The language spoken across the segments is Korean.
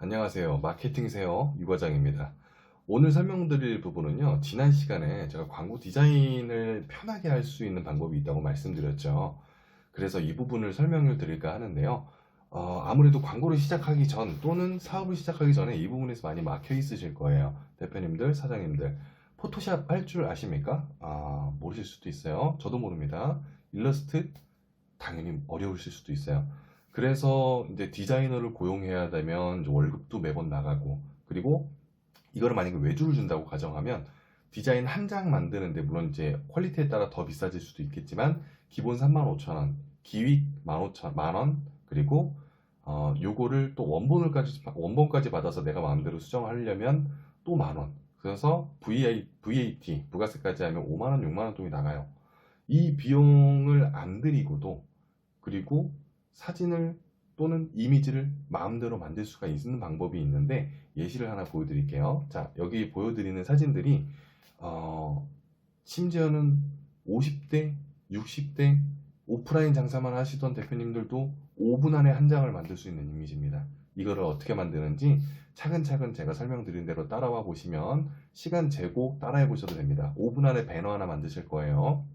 안녕하세요. 마케팅 세요 유과장입니다. 오늘 설명드릴 부분은요. 지난 시간에 제가 광고 디자인을 편하게 할 수 있는 방법이 있다고 말씀드렸죠. 그래서 이 부분을 설명을 드릴까 하는데요. 어, 아무래도 광고를 시작하기 전 또는 사업을 시작하기 전에 이 부분에서 많이 막혀 있으실 거예요. 대표님들, 사장님들. 포토샵 할 줄 아십니까? 아, 모르실 수도 있어요. 저도 모릅니다. 일러스트 당연히 어려우실 수도 있어요. 그래서 이제 디자이너를 고용해야 되면 월급도 매번 나가고 그리고 이거를 만약에 외주를 준다고 가정하면 디자인 한 장 만드는데 물론 이제 퀄리티에 따라 더 비싸질 수도 있겠지만 기본 35,000원, 기획 15,000, 만원 그리고 어 요거를 또 원본을까지 원본까지 받아서 내가 마음대로 수정하려면 또 만 원. 그래서 VA, VAT 부가세까지 하면 5만 원, 6만 원 돈이 나가요. 이 비용을 안 들이고도 그리고 사진을 또는 이미지를 마음대로 만들 수가 있는 방법이 있는데 예시를 하나 보여드릴게요. 자, 여기 보여드리는 사진들이 어, 심지어는 50대, 60대 오프라인 장사만 하시던 대표님들도 5분 안에 한 장을 만들 수 있는 이미지입니다. 이거를 어떻게 만드는지 차근차근 제가 설명드린 대로 따라와 보시면 시간 재고 따라해 보셔도 됩니다. 5분 안에 배너 하나 만드실 거예요.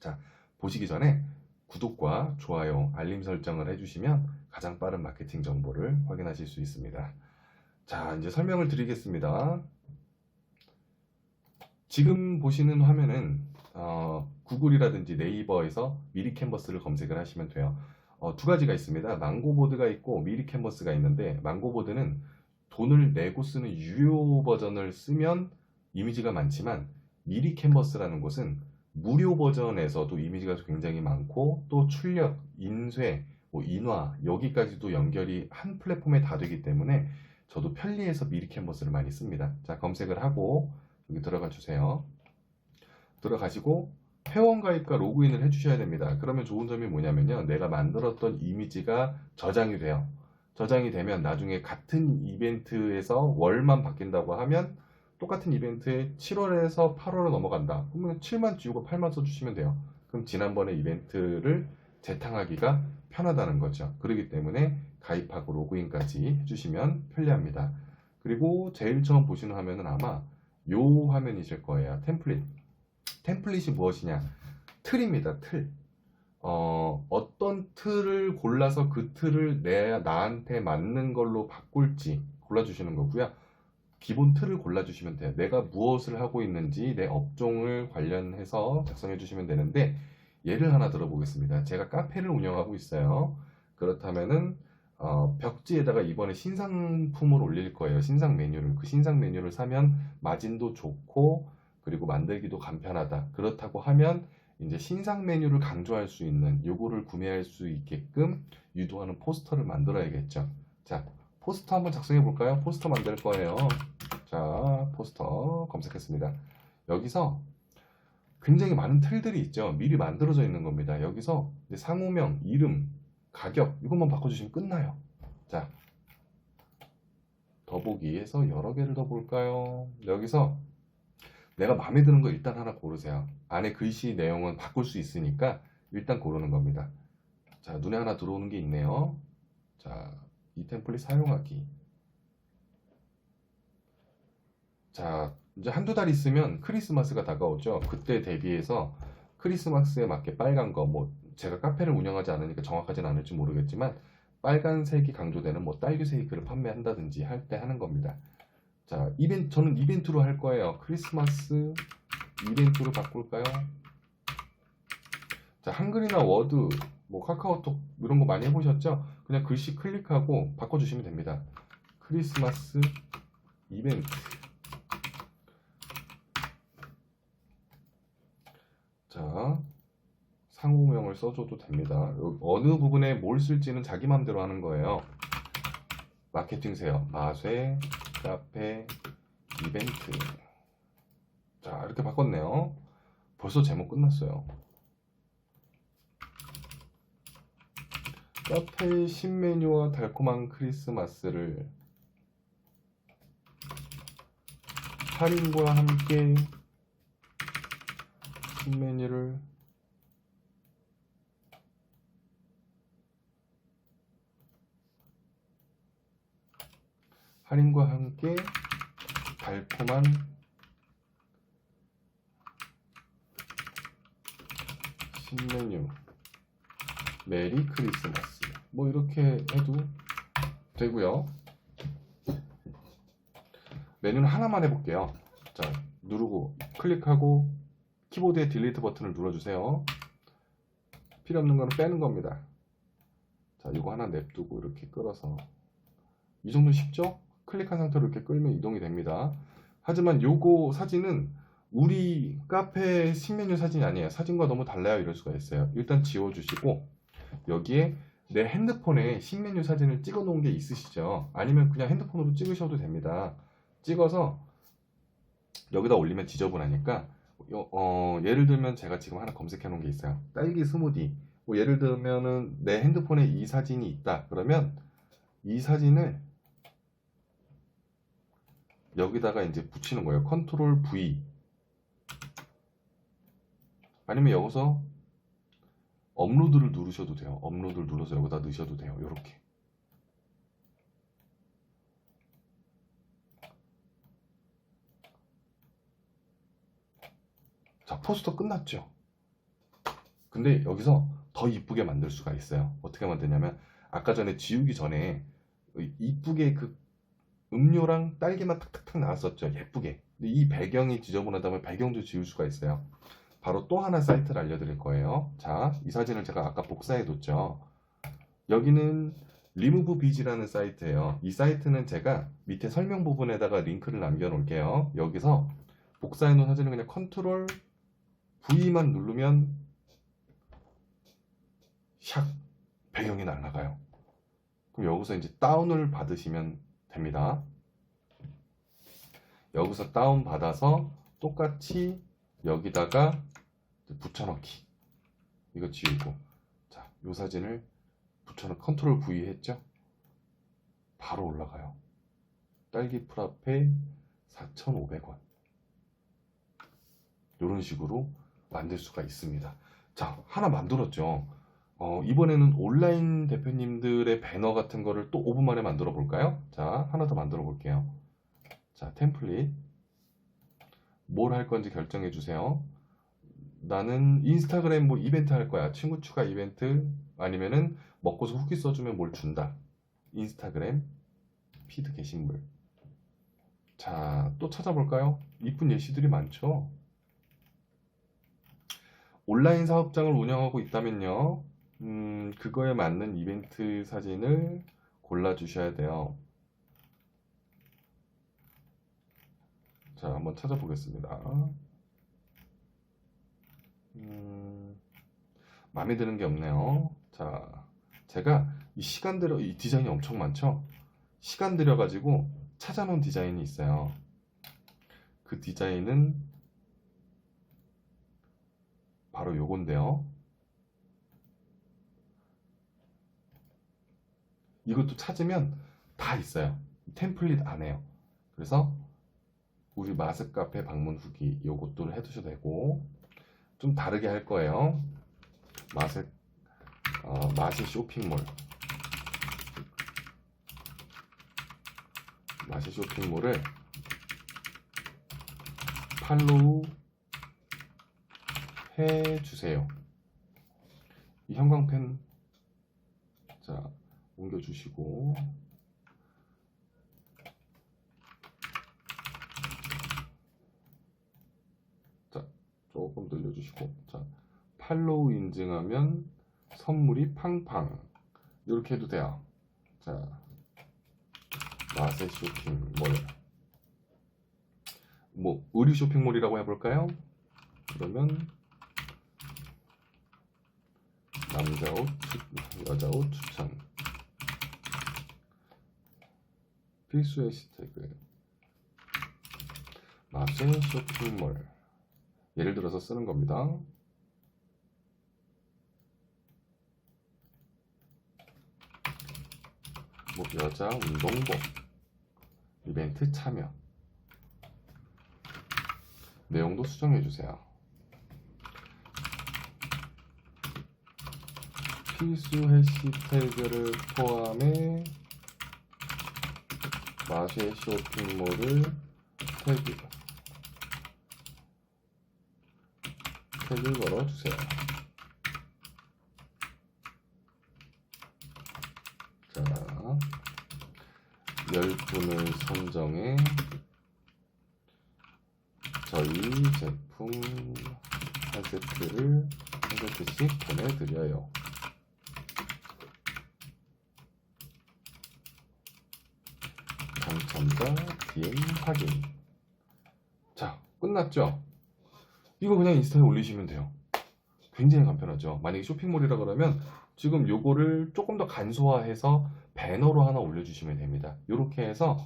자, 보시기 전에 구독과 좋아요, 알림 설정을 해주시면 가장 빠른 마케팅 정보를 확인하실 수 있습니다. 자, 이제 설명을 드리겠습니다. 지금 보시는 화면은 어, 구글이라든지 네이버에서 미리 캔버스를 검색을 하시면 돼요. 어, 두 가지가 있습니다. 망고보드가 있고 미리 캔버스가 있는데 망고보드는 돈을 내고 쓰는 유료 버전을 쓰면 이미지가 많지만 미리 캔버스라는 곳은 무료 버전에서도 이미지가 굉장히 많고 또 출력, 인쇄, 뭐 인화 여기까지도 연결이 한 플랫폼에 다 되기 때문에 저도 편리해서 미리 캔버스를 많이 씁니다. 자 검색을 하고 여기 들어가 주세요. 들어가시고 회원 가입과 로그인을 해주셔야 됩니다. 그러면 좋은 점이 뭐냐면요. 내가 만들었던 이미지가 저장이 돼요. 저장이 되면 나중에 같은 이벤트에서 월만 바뀐다고 하면 똑같은 이벤트에 7월에서 8월로 넘어간다. 그러면 7만 지우고 8만 써주시면 돼요. 그럼 지난번에 이벤트를 재탕하기가 편하다는 거죠. 그렇기 때문에 가입하고 로그인까지 해주시면 편리합니다. 그리고 제일 처음 보시는 화면은 아마 요 화면이실 거예요. 템플릿. 템플릿이 무엇이냐? 틀입니다. 틀. 어, 어떤 틀을 골라서 그 틀을 내, 나한테 맞는 걸로 바꿀지 골라주시는 거고요. 기본 틀을 골라주시면 돼요. 내가 무엇을 하고 있는지 내 업종을 관련해서 작성해 주시면 되는데 예를 하나 들어보겠습니다. 제가 카페를 운영하고 있어요. 그렇다면은 어, 벽지에다가 이번에 신상품을 올릴 거예요. 신상 메뉴를. 그 신상 메뉴를 사면 마진도 좋고 그리고 만들기도 간편하다. 그렇다고 하면 이제 신상 메뉴를 강조할 수 있는 요거를 구매할 수 있게끔 유도하는 포스터를 만들어야겠죠. 자, 포스터 한번 작성해 볼까요? 포스터 만들 거예요. 자, 포스터 검색했습니다. 여기서 굉장히 많은 틀들이 있죠. 미리 만들어져 있는 겁니다. 여기서 상호명, 이름, 가격 이것만 바꿔주시면 끝나요. 자, 더보기에서 여러 개를 더 볼까요? 여기서 내가 마음에 드는 거 일단 하나 고르세요. 안에 글씨 내용은 바꿀 수 있으니까 일단 고르는 겁니다. 자, 눈에 하나 들어오는 게 있네요. 자, 이 템플릿 사용하기. 자, 이제 한두 달 있으면 크리스마스가 다가오죠. 그때 대비해서 크리스마스에 맞게 빨간 거, 뭐, 제가 카페를 운영하지 않으니까 정확하진 않을지 모르겠지만, 빨간색이 강조되는 뭐 딸기색을 판매한다든지 할 때 하는 겁니다. 자, 이벤트, 저는 이벤트로 할 거예요. 크리스마스 이벤트로 바꿀까요? 자, 한글이나 워드, 뭐 카카오톡 이런 거 많이 해보셨죠? 그냥 글씨 클릭하고 바꿔주시면 됩니다. 크리스마스 이벤트. 자, 상호명을 써줘도 됩니다. 요- 어느 부분에 뭘 쓸지는 자기 맘대로 하는 거예요. 마케팅 세요. 마쇠, 카페, 이벤트. 자, 이렇게 바꿨네요. 벌써 제목 끝났어요. 카페 신메뉴와 달콤한 크리스마스를 할인과 함께 신메뉴를 할인과 함께 달콤한 신메뉴. 메리 크리스마스 뭐 이렇게 해도 되고요 메뉴는 하나만 해볼게요 자 누르고 클릭하고 키보드의 딜리트 버튼을 눌러주세요 필요 없는 거는 빼는 겁니다 자 이거 하나 냅두고 이렇게 끌어서 이 정도 쉽죠? 클릭한 상태로 이렇게 끌면 이동이 됩니다 하지만 요거 사진은 우리 카페 신메뉴 사진이 아니에요. 사진과 너무 달라요. 이럴 수가 있어요. 일단 지워주시고 여기에 내 핸드폰에 신메뉴 사진을 찍어 놓은 게 있으시죠? 아니면 그냥 핸드폰으로 찍으셔도 됩니다. 찍어서 여기다 올리면 지저분하니까 요- 어, 예를 들면 제가 지금 하나 검색해 놓은 게 있어요. 딸기 스무디. 뭐 예를 들면은 내 핸드폰에 이 사진이 있다. 그러면 이 사진을 여기다가 이제 붙이는 거예요. 컨트롤 V. 아니면 여기서 업로드를 누르셔도 돼요. 업로드를 눌러서 여기다 넣으셔도 돼요. 이렇게. 자, 포스터 끝났죠? 근데 여기서 더 이쁘게 만들 수가 있어요. 어떻게 만드냐면 아까 전에 지우기 전에 이쁘게 그 음료랑 딸기맛 탁탁탁 나왔었죠. 예쁘게. 근데 이 배경이 지저분하다면 배경도 지울 수가 있어요. 바로 또 하나 사이트를 알려드릴 거예요. 자, 이 사진을 제가 아까 복사해 뒀죠. 여기는 리무브 비지라는 사이트예요. 이 사이트는 제가 밑에 설명 부분에다가 링크를 남겨 놓을게요. 여기서 복사해 놓은 사진을 그냥 컨트롤 V만 누르면 샥 배경이 날아가요. 그럼 여기서 이제 다운을 받으시면 됩니다. 여기서 다운 받아서 똑같이 여기다가 붙여넣기. 이거 지우고. 자, 요 사진을 붙여넣, 컨트롤 V 했죠? 바로 올라가요. 딸기 프라페 4,500원. 이런 식으로 만들 수가 있습니다. 자, 하나 만들었죠. 어, 이번에는 온라인 대표님들의 배너 같은 거를 또 5분 만에 만들어 볼까요? 자, 하나 더 만들어 볼게요. 자, 템플릿. 뭘 할 건지 결정해 주세요. 나는 인스타그램 뭐 이벤트 할 거야. 친구 추가 이벤트 아니면은 먹고서 후기 써주면 뭘 준다. 인스타그램 피드 게시물. 자, 또 찾아볼까요? 이쁜 예시들이 많죠. 온라인 사업장을 운영하고 있다면요. 음, 그거에 맞는 이벤트 사진을 골라주셔야 돼요. 자, 한번 찾아보겠습니다. 음, 마음에 드는 게 없네요. 자, 제가 이 시간 들여, 이 디자인이 엄청 많죠? 시간 들여 가지고 찾아놓은 디자인이 있어요. 그 디자인은 바로 요건데요. 이것도 찾으면 다 있어요. 템플릿 안에요. 그래서 우리 마스 카페 방문 후기 요것도 해두셔도 되고 좀 다르게 할 거예요. 마스 어, 마시 쇼핑몰 마시 쇼핑몰을 팔로우 해 주세요. 이 형광펜 자 옮겨주시고 자 조금 늘려주시고. 자 팔로우 인증하면 선물이 팡팡. 이렇게 해도 돼요. 자 마세 쇼핑몰. 뭐 의류 쇼핑몰이라고 해볼까요? 그러면 남자 옷, 추- 여자 옷 추천. 필수 해시태그 마세 쇼핑몰 예를 들어서 쓰는 겁니다. 뭐 여자 운동복 이벤트 참여 내용도 수정해 주세요. 필수 해시태그를 포함해 마쉐 쇼핑몰을 태그 태그 걸어주세요. 자, 10분을 선정해 저희 제품 한 세트를 한 세트씩 보내드려요. 당첨자 DM 확인. 자, 끝났죠? 이거 그냥 인스타에 올리시면 돼요. 굉장히 간편하죠. 만약에 쇼핑몰이라 그러면 지금 요거를 조금 더 간소화해서 배너로 하나 올려주시면 됩니다. 이렇게 해서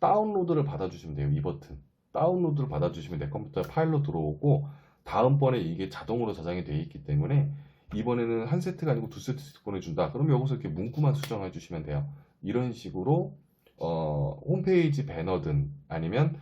다운로드를 받아주시면 돼요. 이 버튼. 다운로드를 받아주시면 내 컴퓨터에 파일로 들어오고 다음번에 이게 자동으로 저장이 되어 있기 때문에 이번에는 한 세트가 아니고 두 세트씩 보내준다. 그럼 여기서 이렇게 문구만 수정해 주시면 돼요. 이런 식으로 어, 홈페이지 배너든 아니면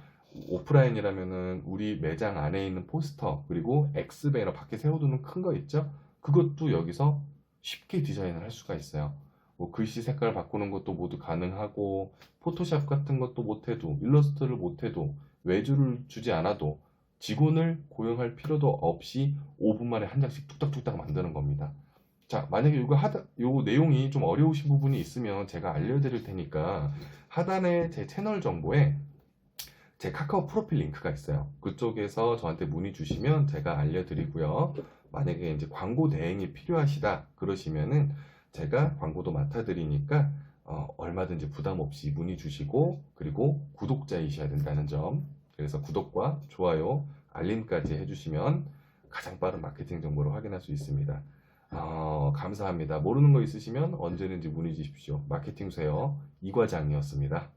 오프라인이라면은 우리 매장 안에 있는 포스터 그리고 X 배너 밖에 세워두는 큰 거 있죠? 그것도 여기서 쉽게 디자인을 할 수가 있어요. 뭐 글씨 색깔 바꾸는 것도 모두 가능하고 포토샵 같은 것도 못해도 일러스트를 못해도 외주를 주지 않아도 직원을 고용할 필요도 없이 5분 만에 한 장씩 뚝딱뚝딱 만드는 겁니다. 자, 만약에 이거 하다, 요 내용이 좀 어려우신 부분이 있으면 제가 알려드릴 테니까 하단에 제 채널 정보에 제 카카오 프로필 링크가 있어요. 그쪽에서 저한테 문의 주시면 제가 알려드리고요. 만약에 이제 광고 대행이 필요하시다 그러시면은 제가 광고도 맡아드리니까 어, 얼마든지 부담 없이 문의 주시고 그리고 구독자이셔야 된다는 점. 그래서 구독과 좋아요, 알림까지 해주시면 가장 빠른 마케팅 정보를 확인할 수 있습니다. 어, 감사합니다. 모르는 거 있으시면 언제든지 문의 주십시오. 마케팅 쇠어 이과장이었습니다.